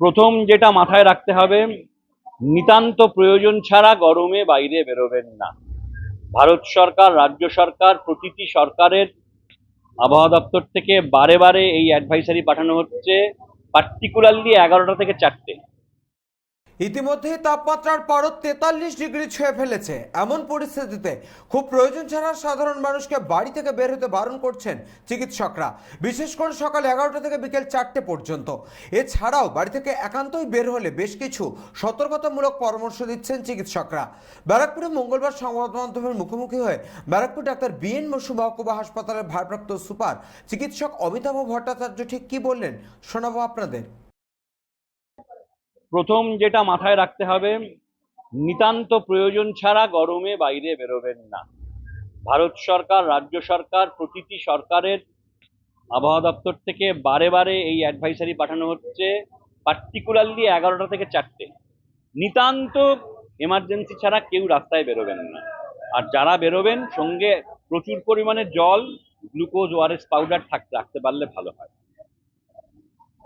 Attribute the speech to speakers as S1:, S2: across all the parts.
S1: প্রথম যেটা মাথায় রাখতে হবে, নিতান্ত প্রয়োজন ছাড়া গরমে বাইরে বেরোবেন না। ভারত সরকার, রাজ্য সরকার, প্রতিটি সরকারের আবহাওয়া দপ্তর থেকে বারে বারে এই অ্যাডভাইসারি পাঠানো হচ্ছে পার্টিকুলারলি এগারোটা থেকে চারটে।
S2: ইতিমধ্যেই তাপমাত্রার পারদ তেতাল্লিশ ডিগ্রি ছুঁয়ে ফেলেছে। এমন পরিস্থিতিতে খুব প্রয়োজন ছাড়া সাধারণ মানুষকে বাড়ি থেকে বের হতে বারণ করছেন চিকিৎসকরা। বিশেষ করে সকাল এগারোটা থেকে বিকেল চারটে পর্যন্ত। এছাড়াও বাড়ি থেকে একান্তই বের হলে বেশ কিছু সতর্কতামূলক পরামর্শ দিচ্ছেন চিকিৎসকরা। ব্যারাকপুরে মঙ্গলবার সংবাদ মাধ্যমের মুখোমুখি হয়ে ব্যারাকপুর ডাক্তার বিএন বসু মহকুমা হাসপাতালের ভারপ্রাপ্ত সুপার চিকিৎসক অমিতাভ ভট্টাচার্য ঠিক কি বললেন শোনাবো আপনাদের।
S1: প্রথম যেটা মাথায় রাখতে হবে, নিতান্ত প্রয়োজন ছাড়া গরমে বাইরে বেরোবেন না। ভারত সরকার, রাজ্য সরকার, প্রতিটি সরকারের আবহাওয়া দপ্তর থেকে বারে বারে এই অ্যাডভাইসারি পাঠানো হচ্ছে পার্টিকুলারলি এগারোটা থেকে চারটে। নিতান্ত এমার্জেন্সি ছাড়া কেউ রাস্তায় বেরোবেন না। আর যারা বেরোবেন, সঙ্গে প্রচুর পরিমাণে জল গ্লুকোজ ওআরএস পাউডার থাকতে রাখতে পারলে ভালো হয়।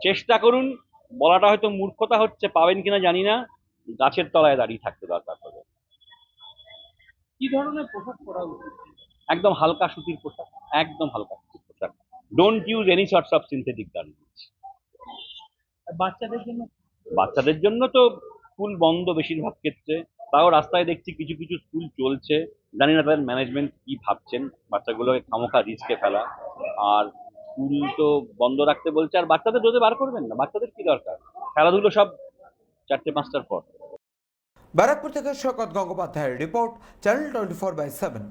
S1: চেষ্টা করুন বলাটা হয়তো মূর্খতা হচ্ছে পাবেন কিনা জানি না। গাছের তলায় দাঁড়িয়ে থাকতে দরকার হবে।
S3: কি ধরনের পোশাক পরা উচিত?
S1: একদম হালকা সুতির পোশাক একদম হালকা সুতির পোশাক। Don't use any sorts of synthetic garments
S3: বাচ্চাদের জন্য?
S1: বাচ্চাদের জন্য তো স্কুল বন্ধ বেশিরভাগ ক্ষেত্রে। তাও রাস্তায় দেখছি কিছু কিছু স্কুল চলছে। জানি না তাদের ম্যানেজমেন্ট কি ভাবছেন। বাচ্চাগুলোকে খামোখা রিস্কে ফেলা। আর স্কুল তো বন্ধ রাখতে বলছে, আর বাচ্চাদের রোদে বার করবেন না, বাচ্চাদের কি দরকার? খেলাধুলো সব চারটে পাঁচটার পর।
S2: ব্যারাকপুর থেকে শকত গঙ্গোপাধ্যায়ের report, channel twenty four by seven.